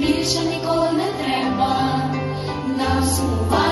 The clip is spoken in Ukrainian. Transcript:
більше ніколи не треба нам сумувати.